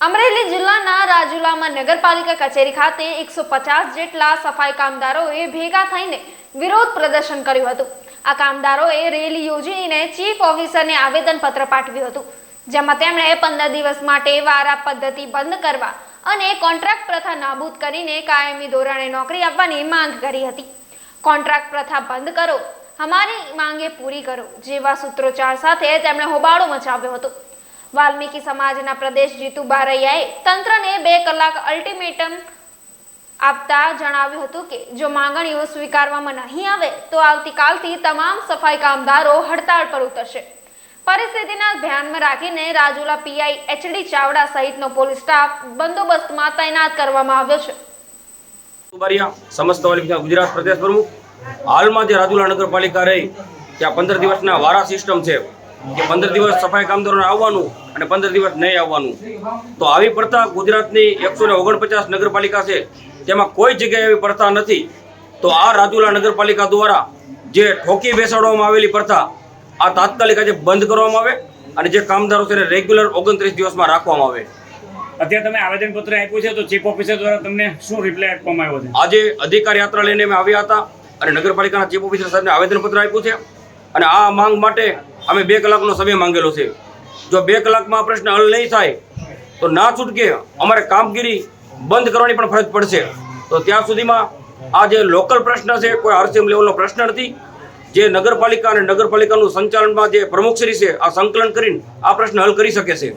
અમરેલી જિલ્લાના રાજુલામાં નગરપાલિકા કચેરી ખાતે એકસો પચાસ જેટલા સફાઈ કામદારોએ ભેગા થઈને વિરોધ પ્રદર્શન કર્યું હતું. આ કામદારોએ રેલી યોજીને ચીફ ઓફિસરને આવેદનપત્ર પાઠવ્યું હતું, જેમાં તેમણે પંદર દિવસ માટે વારા પદ્ધતિ બંધ કરવા અને કોન્ટ્રાક્ટ પ્રથા નાબૂદ કરીને કાયમી ધોરણે નોકરી આપવાની માંગ કરી હતી. કોન્ટ્રાક્ટ પ્રથા બંધ કરો, અમારી માંગે પૂરી કરો, જેવા સૂત્રોચ્ચાર સાથે તેમણે હોબાળો મચાવ્યો હતો. વાલ્મીકી સમાજના પ્રદેશ જીતુ બારૈયાએ તંત્રને બે કલાક અલ્ટિમેટમ આપતા જણાવ્યું હતું કે, જો માંગણીઓ સ્વીકારવામાં નહીં આવે, તો આવતીકાલથી તમામ સફાઈ કામદારો હડતાળ પર ઉતરશે. પરિસ્થિતિના ધ્યાનમાં રાખીને રાજુલા પીઆઈ એચડી ચાવડા સહિતનો પોલીસ સ્ટાફ બંદોબસ્તમાં તૈનાત કરવામાં આવ્યો છે. સમસ્ત ગુજરાત પ્રદેશ પ્રમુખ. હાલમાં જે રાજુલા નગરપાલિકા રહી, ત્યાં પંદર દિવસના વારા સિસ્ટમ છે. કે પંદર દિવસ સફાઈ કામદારોને આવવાનું અને પંદર દિવસ નહીં આવવાનું. તો આવી પ્રથા ગુજરાતની એકસો ને ઓગણપચાસ નગરપાલિકા છે તેમાં કોઈ જગ્યાએ એવી પ્રથા નથી. તો આ રાજુલા નગરપાલિકા દ્વારા જે ઠોકી બેસાડવામાં આવેલી પ્રથા આ તાત્કાલિક આજે બંધ કરવામાં આવે અને જે કામદારો છે રેગ્યુલર ઓગણત્રીસ દિવસમાં રાખવામાં આવે. અત્યારે તમે આવેદનપત્ર આપ્યું છે તો ચીફ ઓફિસર દ્વારા તમને શું રિપ્લાય આપવામાં આવ્યો છે? આજે અધિકાર યાત્રા લઈને અમે આવ્યા હતા અને નગરપાલિકાના ચીફ ઓફિસર સાહેબને આવેદનપત્ર આપ્યું છે. અને આ માંગ માટે અમે બે કલાકનો સમય માંગેલો છે. જો બે કલાકમાં પ્રશ્ન હલ નહીં થાય, તો ના છૂટકે અમારે કામગીરી બંધ કરવાની પણ ફરજ પડશે. તો ત્યાં સુધીમાં આ જે લોકલ પ્રશ્ન છે, કોઈ આરસીએમ લેવલનો પ્રશ્ન નથી. જે નગરપાલિકા અને નગરપાલિકાનું સંચાલનમાં જે પ્રમુખશ્રી છે, આ સંકલન કરીને આ પ્રશ્ન હલ કરી શકે છે.